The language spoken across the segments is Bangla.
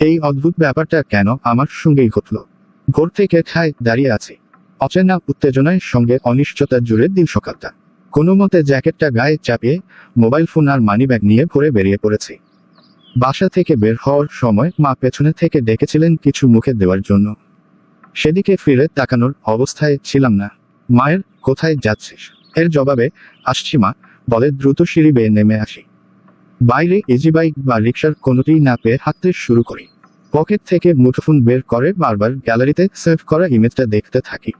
এই অদ্ভুত ব্যাপারটা কেন আমার সঙ্গেই ঘটল? ভোর থেকে ঠায় দাঁড়িয়ে আছি। অচেনা উত্তেজনায় সঙ্গে অনিশ্চয়তা জুড়ে দিন সকালটা। কোনো মতে জ্যাকেটটা গায়ে চাপিয়ে মোবাইল ফোন আর মানিব্যাগ নিয়ে ভরে বেরিয়ে পড়েছি। বাসা থেকে বের হওয়ার সময় মা পেছনে থেকে ডেকেছিলেন কিছু মুখে দেওয়ার জন্য। সেদিকে ফিরে তাকানোর অবস্থায় ছিলাম না। মায়ের, কোথায় যাচ্ছিস? এর জবাবে, আসছি মা। বলে দ্রুত সিঁড়ি বেয়ে নেমে আসি। বাইরে ইজি বাইক বা রিক্সার কোনোটিই না পেয়ে হাঁটতে শুরু করি। পকেট থেকে মুঠোফোন বের করে বারবার গ্যালারিতে সেভ করা ইমেজটা দেখতে থাকি।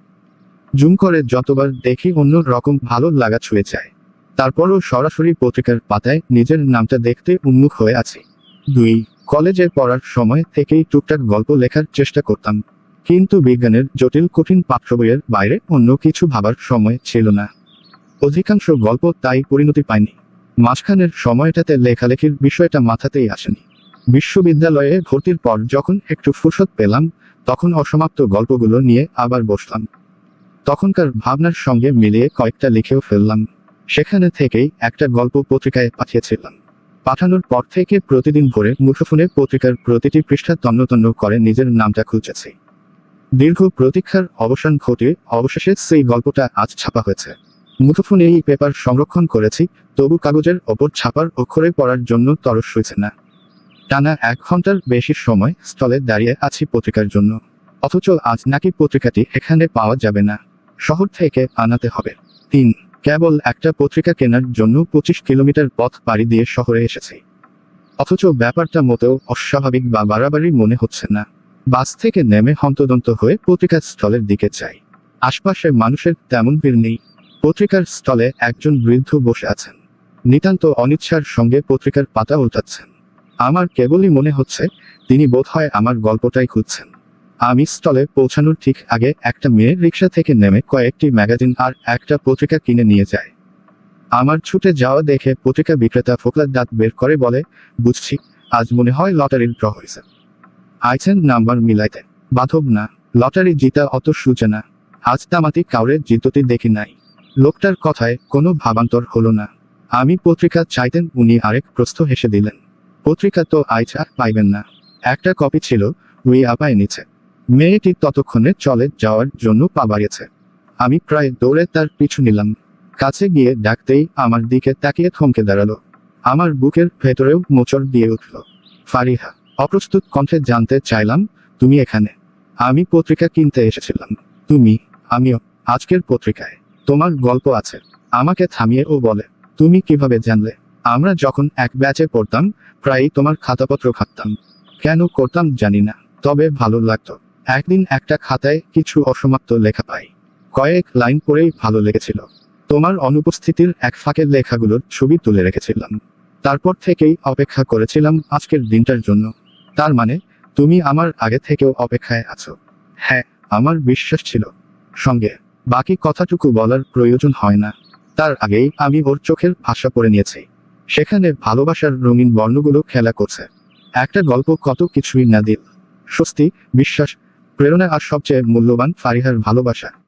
জুম করে যতবার দেখি অন্য রকম ভালো লাগা ছুঁয়ে যায়। তারপরও সরাসরি পত্রিকার পাতায় নিজের নামটা দেখতে উন্মুখ হয়ে আছি। দুই, কলেজে পড়ার সময় থেকেই টুকটাক গল্প লেখার চেষ্টা করতাম। কিন্তু বিজ্ঞানের জটিল কঠিন পাঠ্য বইয়ের বাইরে অন্য কিছু ভাবার সময় ছিল না। অধিকাংশ গল্প তাই পরিণতি পায়নি। মাঝখানের সময়টাতে লেখালেখির বিষয়টা মাথাতেই আসেনি। বিশ্ববিদ্যালয়ে ভর্তির পর যখন একটু ফুরসত পেলাম, তখন অসমাপ্ত গল্পগুলো নিয়ে আবার বসলাম। তখনকার ভাবনার সঙ্গে মিলিয়ে কয়েকটা লিখেও ফেললাম। সেখানে থেকেই একটা গল্প পত্রিকায় পাঠিয়েছিলাম। পাঠানোর পর থেকে প্রতিদিন ভোরে মুঠোফোনে পত্রিকার প্রতিটি পৃষ্ঠা তন্ন তন্ন করে নিজের নামটা খুঁজেছি দীর্ঘ প্রতীক্ষার অবসান ঘটে অবশেষে সেই গল্পটা আজ ছাপা হয়েছে। মুঠোফোনে এই পেপার সংরক্ষণ করেছি, তবু কাগজের ওপর ছাপার অক্ষরে পড়ার জন্য তরস হয়েছে না। টানা এক ঘণ্টার বেশি সময় স্থলে দাঁড়িয়ে আছি পত্রিকার জন্য। অথচ আজ নাকি পত্রিকাটি এখানে পাওয়া যাবে না। শহর থেকে আনাতে হবে। তিন, কেবল একটা পত্রিকা কেনার জন্য পঁচিশ কিলোমিটার পথ পাড়ি দিয়ে শহরে এসেছি। অথচ ব্যাপারটা মোটেও অস্বাভাবিক বা বাড়াবাড়ি মনে হচ্ছে না। বাস থেকে নেমে হন্তদন্ত হয়ে পত্রিকার স্থলের দিকে চাই আশপাশে মানুষের তেমন ভিড় নেই। পত্রিকার স্থলে একজন বৃদ্ধ বসে আছেন। নিতান্ত অনিচ্ছার সঙ্গে পত্রিকার পাতা উল্টাচ্ছেন। আমার কেবলই মনে হচ্ছে, তিনি বোধহয় আমার গল্পটাই খুঁজছেন। আমি স্টলে পৌঁছানোর ঠিক আগে একটা মেয়ে রিক্সা থেকে নেমে কয়েকটি ম্যাগাজিন আর একটা পত্রিকা কিনে নিয়ে যায়। আমার ছুটে যাওয়া দেখে পত্রিকা বিক্রেতা ফোকলার দাঁত বের করে বলে, বুঝছি, আজ মনে হয় লটারির ড্র হয়েছে। আইছেন নাম্বার মিলাইতে। বাধব না, লটারি জিতা অত সুচে না। আজ তামাতি কাউরে জিততে দেখি নাই। লোকটার কথায় কোনো ভাবান্তর হলো না। আমি পত্রিকা চাইতেন উনি আরেক প্রস্থ হেসে দিলেন। পত্রিকা তো আইজ আর পাইবেন না। একটা কপি ছিল, উই আপায় নিচে। মেয়েটি ততক্ষণে চলে যাওয়ার জন্য পা বাড়িয়েছে। আমি প্রায় দৌড়ে তার পিছু নিলাম। কাছে গিয়ে ডাকতেই আমার দিকে তাকিয়ে থমকে দাঁড়াল। আমার বুকের ভেতরেও মোচড় দিয়ে উঠল। ফারিহা, অপ্রস্তুত কণ্ঠে জানতে চাইলাম, তুমি এখানে? আমি পত্রিকা কিনতে এসেছিলাম। তুমি? আমিও, আজকের পত্রিকায়। তোমার গল্প আছে। আমাকে থামিয়ে ও বলে, তুমি কীভাবে জানলে? আমরা যখন এক ব্যাচে পড়তাম, প্রায়ই তোমার খাতাপত্র খাটতাম কেন করতাম জানি না, তবে ভালো লাগতো। একদিন একটা খাতায় কিছু অসমাপ্ত লেখা পাই। কয়েক লাইন পড়েই ভালো লেগেছিল। তোমার অনুপস্থিতির এক ফাঁকের লেখাগুলোর ছবি তুলে রেখেছিলাম। তারপর থেকেই অপেক্ষা করেছিলাম আজকের দিনটার জন্য। তার মানে তুমি আমার আগে থেকেও অপেক্ষায় আছো। হ্যাঁ আমার বিশ্বাস ছিল। সঙ্গে বাকি কথাটুকু বলার প্রয়োজন হয় না। তার আগেই আমি ওর চোখের ভাষা পড়ে নিয়েছি। সেখানে ভালোবাসার রঙিন বর্ণগুলো খেলা করছে। একটা গল্প কত কিছুই না দিল। স্বস্তি, বিশ্বাস, প্রেরণা আর সবচেয়ে মূল্যবান ফারিহার ভালোবাসা।